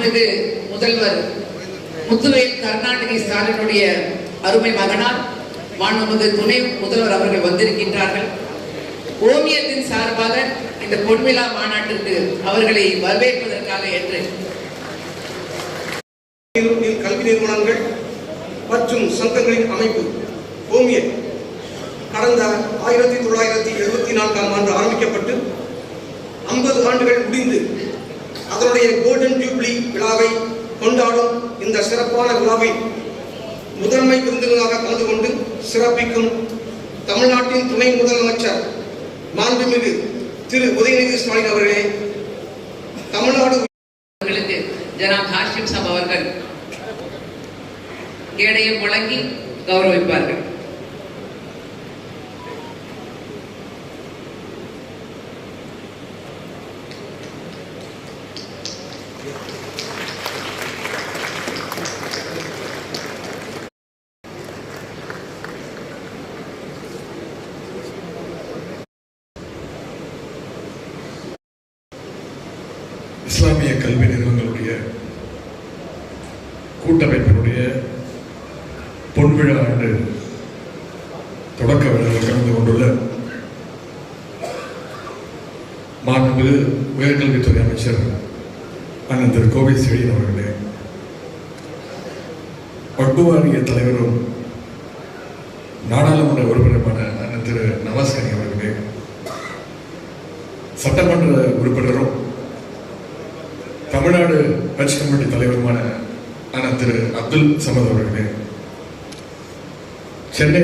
மாண்புமிகு முதல்வர் முத்துவேல் கருணாநிதி ஸ்டாலினுடைய அருமை மகனார் மாண்புமிகு துணை முதல்வர் அவர்கள் வந்திருக்கின்றார்கள். ஓமியத்தின் சார்பாக இந்த பொன்விழா மாநாட்டிற்கு அவர்களை வரவேற்பதற்காக என்று. கல்வி நிறுவனங்கள் மற்றும் சங்கங்களின் அமைப்பு ஓமியன் கடந்த ஆயிரத்தி தொள்ளாயிரத்தி எழுபத்தி நான்காம் ஆண்டு ஆரம்பிக்கப்பட்டு ஐம்பது ஆண்டுகள் முடிந்து அதனுடைய கோல்டன் ஜூப்ளி இந்த சிறப்பான விழாவில் முதன்மை விருந்தினராக கலந்து கொண்டு சிறப்பிக்கும் தமிழ்நாட்டின் துணை முதலமைச்சர் மாண்புமிகு திரு உதயநிதி ஸ்டாலின் அவர்களே தமிழ்நாடு ஜனாப் ஹாஷிம் சாப் அவர்கள் கேடையை வழங்கி கௌரவிப்பார்கள். இஸ்லாமிய கல்வி நிறுவனங்களுடைய கூட்டமைப்பினுடைய பொன்விழா ஆண்டு தொடக்க விழாவில் கலந்து கொண்டுள்ள மாண்பு உயர்கல்வித்துறை அமைச்சர் அண்ணன் திரு கோவை செழியன் அவர்களே வகுவாரிய தலைவரும் நாடாளுமன்ற உறுப்பினருமான அண்ணன் திரு நவாஸ்கனி அவர்களே சட்டமன்ற உறுப்பினரும் தமிழ்நாடு கட்சி கமிட்டி தலைவருமான அண்ணன் திரு அப்துல் சமத் அவர்களே சென்னை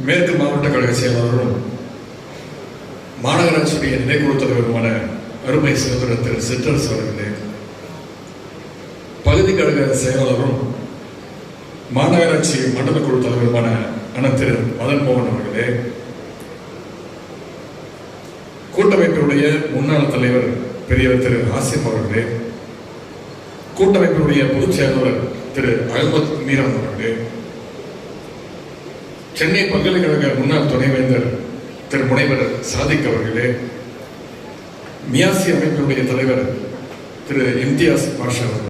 மேற்கு மாவட்ட கழக செயலாளரும் மாநகராட்சியுடைய நிலைக்குழு தலைவருமான அருமை சகோதரர் திரு சிற்றரசு அவர்களே பகுதி கழக செயலாளரும் மாநகராட்சி மண்டல குழு தலைவருமான அண்ணன் திரு மதன் மோகன் அவர்களே கூட்டமைப்பினுடைய முன்னாள் தலைவர் பெரியவர் திரு ஆசிம் அவர்களே கூட்டமைப்பினுடைய பொதுச் செயலாளர் திரு அகமத் மீரான் அவர்களே சென்னை பல்கலைக்கழக முன்னாள் துணைவேந்தர் திரு முனைவர் சாதிக் அவர்களே மியாசி அமைப்பினுடைய தலைவர் திரு இம்தியாஸ் பாஷா அவர்கள்.